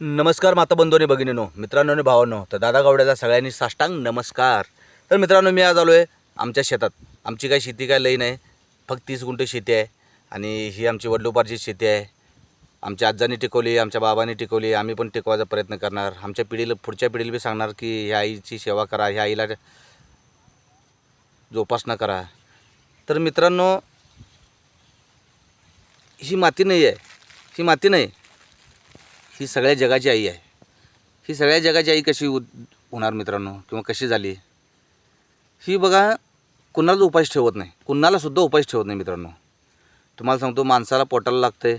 नमस्कार माता बंधूने भगिनीनो मित्रांनो आणि भावांनो. तर दादा गावड्याचा सगळ्यांनी साष्टांग नमस्कार. तर मित्रांनो मी आज आलो आहे आमच्या शेतात. आमची काही शेती काय लई नाही. फक्त तीस गुंठे शेती आहे. आणि ही आमची वडलोपारची शेती आहे. आमच्या आजांनी टिकवली आमच्या बाबांनी टिकवली. आम्ही पण टिकवायचा प्रयत्न करणार. आमच्या पिढीला पुढच्या पिढीला बी सांगणार की ह्या आईची सेवा करा ह्या आईला जोपासना करा. तर मित्रांनो ही माती नाही आहे. ही माती नाही. ही सगळ्या जगाची आई आहे. ही सगळ्या जगाची आई कशी होणार मित्रांनो? किंवा कशी झाली? ही बघा कुणालाच उपास ठेवत नाही. कुणालासुद्धा उपास ठेवत नाही मित्रांनो. तुम्हाला सांगतो माणसाला पोटाला लागते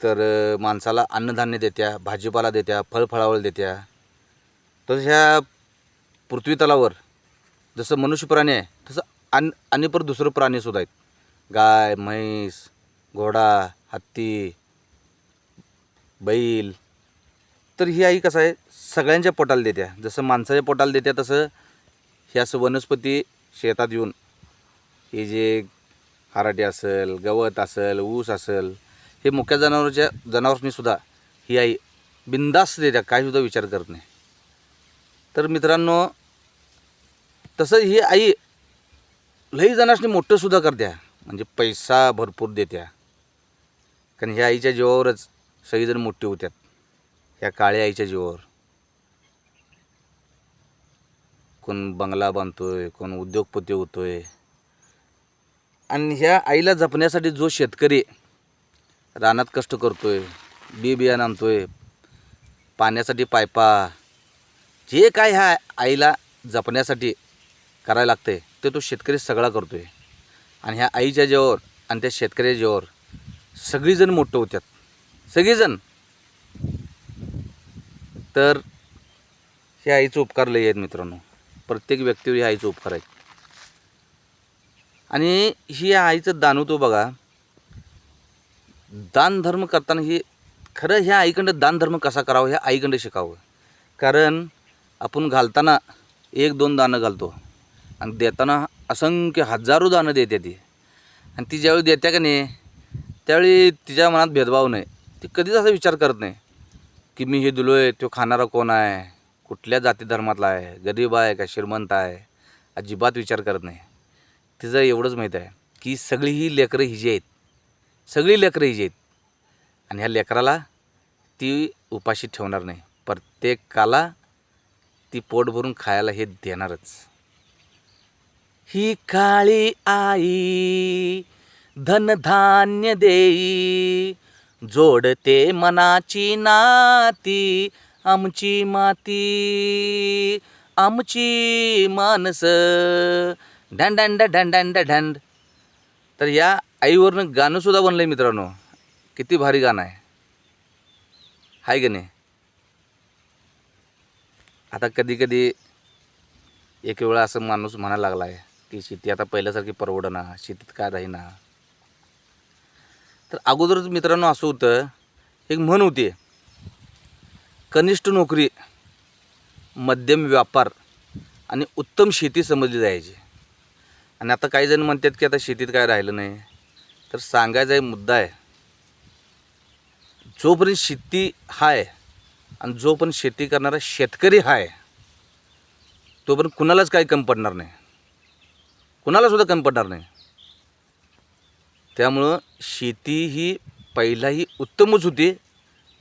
तर माणसाला अन्नधान्य देत्या भाजीपाला देत्या फळफळावळ देत्या. तसं ह्या पृथ्वी तलावर जसं मनुष्य प्राणी आहे तसं अन आणि पर दुसरं प्राणीसुद्धा आहेत. गाय म्हैस घोडा हत्ती बैल. तर ही आई कसं आहे सगळ्यांच्या पोटाला देत्या जसं माणसाच्या पोटाला देत्या तसं ह्या असं वनस्पती शेतात येऊन हे जे हराटे असेल गवत असेल ऊस असेल हे मुख्य जनावरांच्या जनावरांनीसुद्धा ही आई बिंदास देत्या काहीसुद्धा विचार करत नाही. तर मित्रांनो तसं ही आई लई जणांनी मोठंसुद्धा करत्या म्हणजे पैसा भरपूर देत्या कारण ह्या आईच्या जीवावरच सगळीजण मोठे होत्यात. ह्या काळ्या आईच्या जीवावर. कोण बंगला बांधतोय कोण उद्योगपती होतोय. आणि ह्या आईला जपण्यासाठी जो शेतकरी रानात कष्ट करतोय बी बियाणं आणतोय पाण्यासाठी पायपा जे काय ह्या आईला जपण्यासाठी करायला लागते ते तो शेतकरी सगळा करतोय. आणि ह्या आईच्या जेवर आणि त्या शेतकऱ्याच्या जेवर सगळीजण मोठं होत्यात. सगळीजण. तर हे आईचे उपकार लई आहेत मित्रांनो. प्रत्येक व्यक्तीवर हे आईचे उपकार आहेत. आणि ही या आईचं दानवतो बघा. दानधर्म करताना ही खरं ह्या आईकडं दानधर्म कसा करावा ह्या आईकडं शिकावं. कारण आपण घालताना एक दोन दानं घालतो. आणि देताना असंख्य हजारो दानं देते ती. आणि ती ज्यावेळी देते का नाही त्यावेळी तिच्या मनात भेदभाव नाही. ते कधीच असा विचार करत नाही की मी हे दिलो आहे तो खाणारा कोण आहे कुठल्या जाती धर्मातला आहे गरीब आहे का श्रीमंत आहे अजिबात विचार करत नाही. तिचं एवढंच माहीत आहे की सगळी ही लेकरं हिजी आहेत. सगळी लेकरं हिजी आहेत. आणि ह्या लेकराला ती उपाशी ठेवणार नाही. प्रत्येकाला ती पोट भरून खायला हे देणारच. ही काळी आई धनधान्य देई जोडते मनाची नाती आमची माती आमची माणस. ढंड ढंड ढंड ढंड तर या आईवरनं गाणंसुद्धा बनलं आहे मित्रांनो. किती भारी गाणं आहे. हाय की नाही आता कधी कधी एक वेळा असं माणूस म्हणायला लागला आहे की शेती आता पहिल्यासारखी परवडना शेतीत काय राहीना. तर अगोदरच मित्रांनो असं होतं एक म्हण होती. कनिष्ठ नोकरी मध्यम व्यापार आणि उत्तम शेती समजली जायची. आणि आता काही जण म्हणतात की आता शेतीत काय राहिलं नाही. तर सांगायचा एक मुद्दा आहे. जोपर्यंत शेती हाय आणि जोपर्यंत शेती करणारा शेतकरी हाय तोपर्यंत कुणालाच काही कमी पडणार नाही. कुणालासुद्धा कमी पडणार नाही. त्यामुळं शेती ही पहिलाही उत्तमच होती.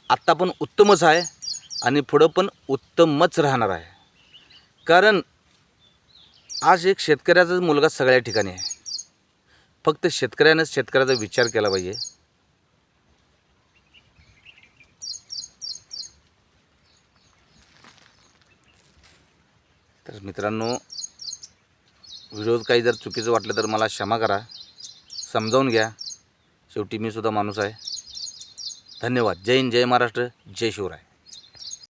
आत्ता पण उत्तमच आहे आणि पुढं पण उत्तमच राहणार आहे. कारण आज एक शेतकऱ्याचाच मुलगा सगळ्या ठिकाणी आहे. फक्त शेतकऱ्यानंच शेतकऱ्याचा विचार केला पाहिजे. तर मित्रांनो व्हिडिओ काही जर चुकीचं वाटलं तर मला क्षमा करा. समजावून घ्या. शेवटी मी सुद्धा माणूस आहे. धन्यवाद. जय हिंद जय महाराष्ट्र जय शिवराय.